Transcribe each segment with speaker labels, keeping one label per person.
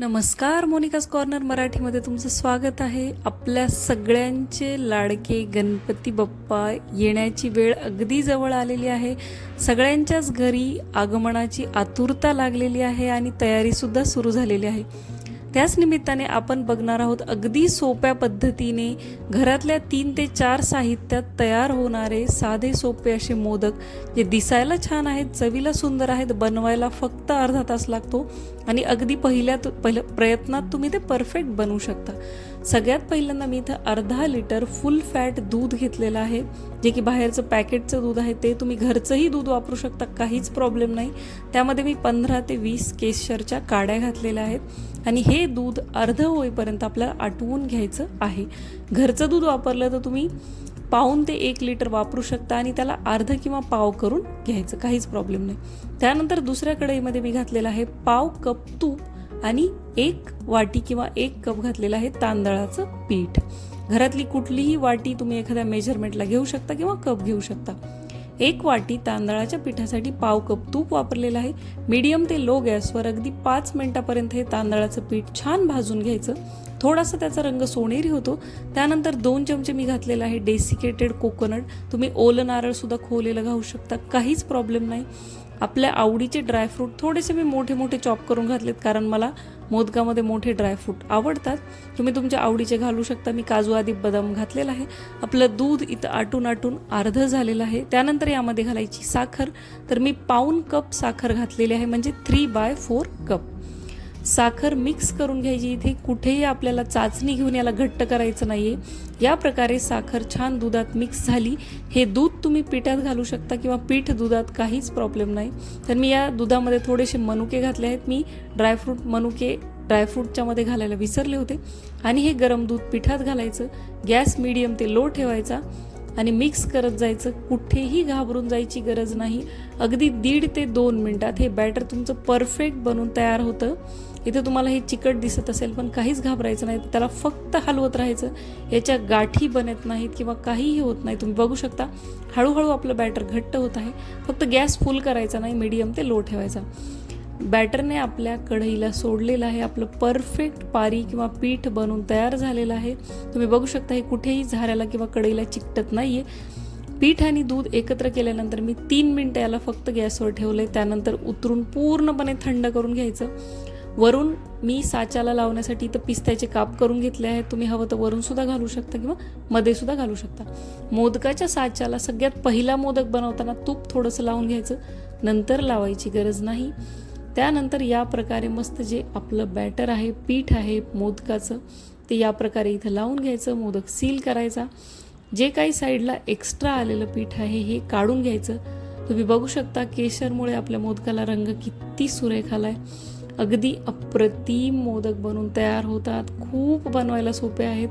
Speaker 1: नमस्कार Monika's corner मराठीमध्ये तुमचं स्वागत आहे. आपल्या सगळ्यांचे लाडके गणपती बाप्पा येण्याची वेळ अगदी जवळ आलेली आहे. सगळ्यांच्याच घरी आगमनाची आतुरता लागलेली आहे आणि तयारीसुद्धा सुरू झालेली आहे. त्याच निमित्ताने आपण बघणार आहोत अगदी सोप्या पद्धतीने घरातल्या तीन ते चार साहित्यात तयार होणारे साधे सोपे असे मोदक जे दिसायला छान आहेत चवीला सुंदर आहेत बनवायला फक्त अर्धा तास लागतो आणि अगदी पहिल्या पहिल्या प्रयत्नात तुम्ही ते परफेक्ट बनवू शकता. सगळ्यात पहिल्यांदा मी इथं अर्धा लिटर फुल फॅट दूध घेतलेलं आहे. जे की बाहेरचं पॅकेटचं दूध आहे ते तुम्ही घरचंही दूध वापरू शकता काहीच प्रॉब्लेम नाही. त्यामध्ये मी पंधरा ते वीस केशरच्या काड्या घातलेल्या आहेत आणि हे दूध अर्ध होईपर्यंत आपल्याला आटवून घ्यायचं आहे. घरचं दूध वापरलं तर तुम्ही पाऊन ते एक लिटर वापरू शकता आणि त्याला अर्ध किंवा पाव करून घ्यायचं काहीच प्रॉब्लेम नाही. त्यानंतर दुसऱ्या कढईमध्ये मी घातलेलं आहे पाव कप तूप. आणि एक वाटी किंवा एक कप घातलेलं आहे तांदळाचं पीठ. घरातली कुठलीही वाटी तुम्ही एखाद्या मेजरमेंटला घेऊ शकता किंवा कप घेऊ शकता. एक वाटी तांदळाच्या पिठासाठी पाव कप तूप वापरलेलं आहे. मीडियम ते लो गॅसवर अगदी पाच मिनिटापर्यंत हे तांदळाचं पीठ छान भाजून घ्यायचं. थोडासा त्याचा रंग सोनेरी होतो. त्यानंतर दोन चमचे मी घातलेला आहे डेसिकेटेड कोकोनट. तुम्ही ओलं नारळसुद्धा खोवलेलं घालू शकता. काहीच प्रॉब्लेम नाही. आपल्या आवडीचे ड्रायफ्रूट थोडेसे मी मोठे मोठे चॉप करून घातलेत कारण मला मोदकामध्ये मोठे ड्रायफ्रूट आवडतात. तुम्ही तुमच्या आवडीचे घालू शकता. मी काजू आदी बदाम घातलेला आहे. आपलं दूध इथं आटून आटून अर्धं झालेलं आहे. त्यानंतर यामध्ये घालायची साखर. तर मी पाऊन कप साखर घातलेली आहे म्हणजे थ्री बाय फोर कप साखर मिक्स करून घ्यायची. इथे कुठेही आपल्याला चाचणी घेऊन याला घट्ट करायचं नाही आहे या प्रकारे साखर छान दुधात मिक्स झाली. हे दूध तुम्ही पिठात घालू शकता किंवा पीठ दुधात काहीच प्रॉब्लेम नाही. तर मी या दुधामध्ये थोडेसे मनुके घातले आहेत. मी ड्रायफ्रूट मनुके ड्रायफ्रूटच्यामध्ये घालायला विसरले होते. आणि हे गरम दूध पिठात घालायचं. गॅस मिडियम ते लो ठेवायचा. आणि मिक्स करत जायचं. कुठेही घाबरून जायची गरज नाही. अगदी दीड ते दोन मिनटात हे बॅटर तुमचं परफेक्ट बनून तयार होतं. इथे तुम्हाला हे चिकट दिसत असेल पण काहीच घाबरायचं नाही. त्याला फक्त हलवत राहायचं. याच्या गाठी बनत नाहीत किंवा काहीही होत नाही. तुम्ही बघू शकता हळूहळू आपलं बॅटर घट्ट होत आहे. फक्त गॅस फुल करायचा नाही मीडियम ते लो ठेवायचा. बॅटरने आपल्या कढईला सोडलेलं आहे आपलं परफेक्ट पारी किंवा पीठ बनून तयार झालेलं आहे. तुम्ही बघू शकता हे कुठेही झाऱ्याला किंवा कढईला चिकटत नाही आहे पीठ आणि दूध एकत्र केल्यानंतर मी तीन मिनटं याला फक्त गॅसवर ठेवलं आहे त्यानंतर उतरून पूर्णपणे थंड करून घ्यायचं. वरून मी साच्याला लावण्यासाठी इथं पिस्त्याचे काप करून घेतले आहेत. तुम्ही हवं तर वरून सुद्धा घालू शकता किंवा मध्ये सुद्धा घालू शकता. मोदकाच्या साच्याला सगळ्यात पहिला मोदक बनवताना तूप थोडंसं लावून घ्यायचं. नंतर लावायची गरज नाही. त्यानंतर या प्रकारे मस्त जे आपलं बॅटर आहे पीठ आहे मोदकाचं ते या प्रकारे इथं लावून घ्यायचं. मोदक सील करायचा. जे काही साईडला एक्स्ट्रा आलेलं पीठ आहे हे काढून घ्यायचं. तुम्ही बघू शकता केशरमुळे आपल्या मोदकाला रंग किती सुरेख आहे अगदी अप्रतिम मोदक बनून तयार होतात. खूप बनवायला सोपे आहेत.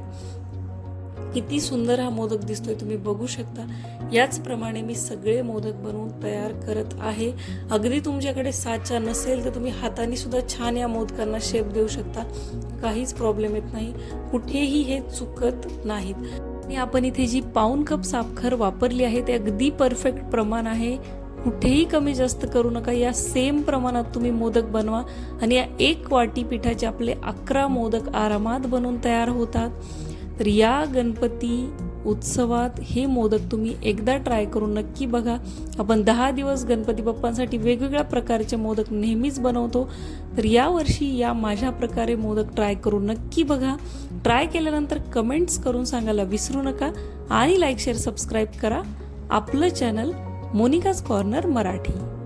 Speaker 1: किती सुंदर हा मोदक दिसतोय तुम्ही बघू शकता. याचप्रमाणे मी सगळे मोदक बनवून तयार करत आहे. अगदी तुमच्याकडे साचा नसेल तर तुम्ही हाताने सुद्धा छान या मोदकांना शेप देऊ शकता. काहीच प्रॉब्लेम येत नाही. कुठेही हे चुकत नाहीत. आणि आपण इथे जी पाऊन कप साखर वापरली आहे ते अगदी परफेक्ट प्रमाण आहे. कुठेही कमी जास्त करू नका. या सेम प्रमाणात तुम्ही मोदक बनवा आणि या एक वाटी पिठाचे आपले अकरा मोदक आरामात बनवून तयार होतात. तर या गणपती उत्सवात हे मोदक तुम्ही एकदा ट्राय करून नक्की बघा. आपण दहा दिवस गणपती बाप्पांसाठी वेगवेगळ्या प्रकारचे मोदक नेहमीच बनवतो. तर यावर्षी या माझ्या प्रकारे मोदक ट्राय करून नक्की बघा. ट्राय केल्यानंतर कमेंट्स करून सांगायला विसरू नका आणि लाईक शेअर सबस्क्राईब करा. आपलं चॅनल मोनिकाज कॉर्नर मराठी.